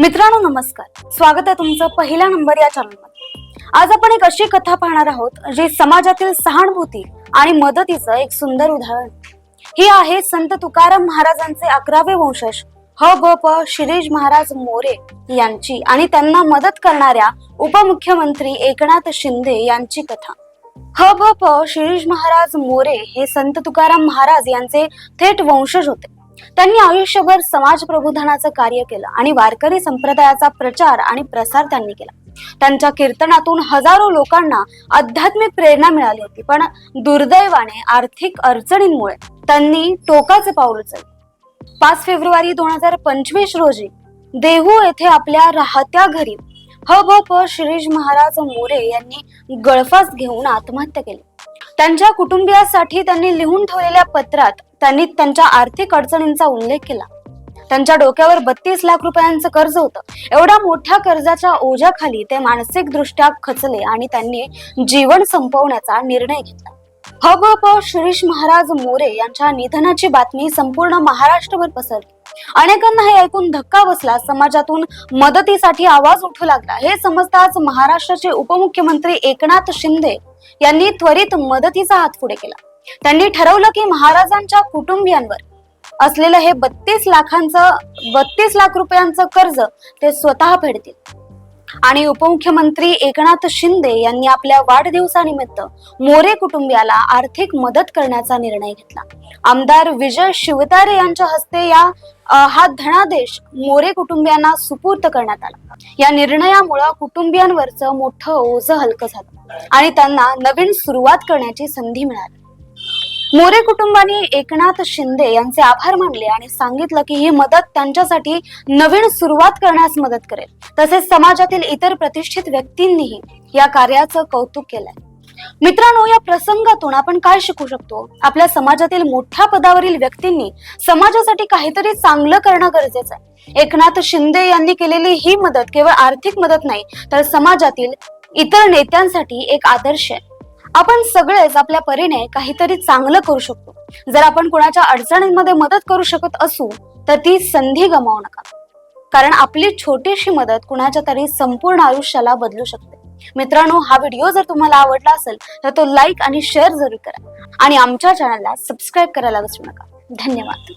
मित्रांनो नमस्कार. स्वागत आहे तुमचं पहिला नंबर या चॅनलमध्ये आज आपण एक अशी कथा पाहणार आहोत जी समाजातील सहानुभूती आणि मदतीचं एक सुंदर उदाहरण ही आहे संत तुकाराम महाराजांचे अकरावे वंशज ह ब प शिरीष महाराज मोरे यांची आणि त्यांना मदत करणाऱ्या उपमुख्यमंत्री एकनाथ शिंदे यांची कथा. ह भ प शिरीष महाराज मोरे हे संत तुकाराम महाराज यांचे थेट वंशज होते. त्यांनी आयुष्यभर समाज प्रबोधनाचं कार्य केलं आणि वारकरी संप्रदायाचा प्रचार आणि प्रसार त्यांनी केला. त्यांच्या कीर्तनातून हजारो लोकांना आध्यात्मिक प्रेरणा मिळाली होती पण दुर्दैवाने आर्थिक अडचणींमुळे त्यांनी टोकाचे पाऊल उचलले. पाच फेब्रुवारी दोन हजार पंचवीस रोजी देहू येथे आपल्या राहत्या घरी ह भ प शिरीष महाराज मोरे यांनी गळफास घेऊन आत्महत्या केली. त्यांच्या कुटुंबियासाठी त्यांनी लिहून ठेवलेल्या पत्रात त्यांनी त्यांच्या आर्थिक अडचणींचा उल्लेख केला. त्यांच्या डोक्यावर बत्तीस लाख रुपयांचं कर्ज होतं. एवढ्या मोठ्या कर्जाच्या ओझ्याखाली ते मानसिक दृष्ट्या खचले आणि त्यांनी जीवन संपवण्याचा निर्णय घेतला. ह प शिरीष महाराज मोरे यांच्या निधनाची बातमी संपूर्ण महाराष्ट्रभर पसरली. अनेकांना हे ऐकून धक्का बसला. समाजातून मदतीसाठी आवाज उठू लागला. हे समजताच महाराष्ट्राचे उपमुख्यमंत्री एकनाथ शिंदे यांनी त्वरित मदतीचा हात पुढे केला. त्यांनी ठरवलं की महाराजांच्या कुटुंबियांवर असलेलं हे बत्तीस लाखांचं बत्तीस लाख रुपयांचं कर्ज ते स्वतः फेडतील. आणि उपमुख्यमंत्री एकनाथ शिंदे यांनी आपल्या वाढदिवसानिमित्त मोरे कुटुंबियाला आर्थिक मदत करण्याचा निर्णय घेतला. आमदार विजय शिवतारे यांच्या हस्ते या हा धनादेश मोरे कुटुंबियांना सुपूर्त करण्यात आला. या निर्णयामुळं कुटुंबियांवरचं मोठं ओझं हलकं झालं आणि त्यांना नवीन सुरुवात करण्याची संधी मिळाली. मोरे कुटुंबाने एकनाथ शिंदे यांचे आभार मानले आणि सांगितलं की ही मदत त्यांच्यासाठी नवीन सुरुवात करण्यास मदत करेल. तसेच समाजातील इतर प्रतिष्ठित व्यक्तींनीही या कार्याचं कौतुक केलंय. मित्रांनो या प्रसंगातून आपण काय शिकू शकतो? आपल्या समाजातील मोठ्या पदावरील व्यक्तींनी समाजासाठी काहीतरी चांगलं करणं गरजेचं आहे. एकनाथ शिंदे यांनी केलेली ही मदत केवळ आर्थिक मदत नाही तर समाजातील इतर नेत्यांसाठी एक आदर्श आहे. आपण सगळेच आपल्या परीने काहीतरी चांगलं करू शकतो. जर आपण कोणाच्या अडचणींमध्ये मदत करू शकत असू तर ती संधी गमावू नका. कारण आपली छोटीशी मदत कुणाच्या तरी संपूर्ण आयुष्याला बदलू शकते. मित्रांनो हा व्हिडिओ जर तुम्हाला आवडला असेल तर तो लाईक आणि शेअर जरूर करा. आणि आमच्या चॅनलला सबस्क्राईब करायला विसरू नका. धन्यवाद.